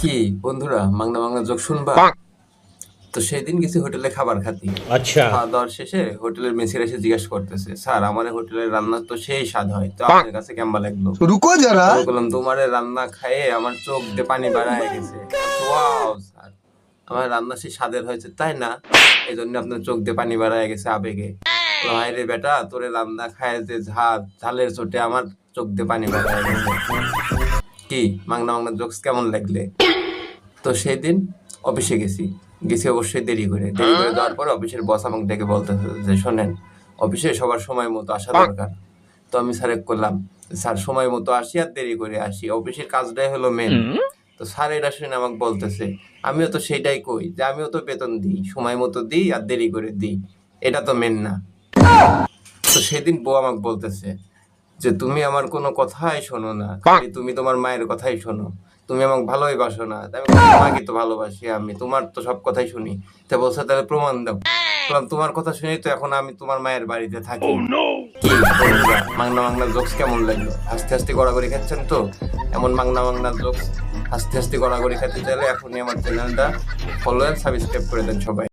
কি বন্ধুরা মাংনা মাংনা যোগ শুনবা? তো সেই দিন গেছি হোটেলে খাবার খাতি। আচ্ছা। খাওয়া দাওয়ার শেষে হোটেলের মেসির এসে জিজ্ঞেস করতেছে স্যার আমার হোটেলের রান্না তো সেই স্বাদ হয়। তো আপনার কাছে কেমন লাগল? রুকো যারা। বললাম তোমার রান্না খায়ে আমার চোখ দিয়ে পানি বাড়ায় গেছে। ওয়াও স্যার আমার রান্না সেই স্বাদের হয়েছে। তাই না? এই জন্য আপনার চোখ দিয়ে পানি বাড়ায় গেছে আবেগে। ভাই রে বেটা তোরে রান্না খায় যে ঝাল ঝালের চোটে আমার চোখ দিয়ে পানি বাড়ায় গেছে। কি মাংনা মাংনা জোকস কেমন লাগলে? তো সেই দিন অফিসে গেছি। গেছি অবশ্যই দেরি করে। দেরি করে যাওয়ার পর অফিসের বস আমাকে ডেকে বলতেছে যে শোনেন অফিসে সবার সময় মতো আসা দরকার। তো আমি স্যারে করলাম স্যার সময় মতো আসি আর দেরি করে আসি। অফিসের কাজটাই হলো মেন তো স্যার এটা শুনে আমাকে বলতেছে আমিও তো সেটাই কই যে আমিও তো বেতন দিই সময় মতো দিই আর দেরি করে দিই। এটা তো মেন না। তো সেদিন বউ আমাকে বলতেছে যে তুমি আমার কোনো কথাই শোনো না। তুমি তোমার মায়ের কথাই শোনো। তুমি আমাকে ভালোই বাসো না আমি তোমাকে তো ভালোবাসি আমি তোমার তো সব কথাই শুনি। তা বলছে তাহলে প্রমাণ দাও। বললাম তোমার কথা শুনি তো এখন আমি তোমার মায়ের বাড়িতে থাকি। বন্ধুরা, মাংনা মাংনা জোকস কেমন লাগল? আস্তে আস্তে গড়াগড়ি খাচ্ছেন তো? এমন মাংনা মাংনা জোকস আস্তে আস্তে গড়াগড়ি খেতে চাইলে এখনই আমার চ্যানেলটা ফলো এন্ড সাবস্ক্রাইব করে দেন সবাই।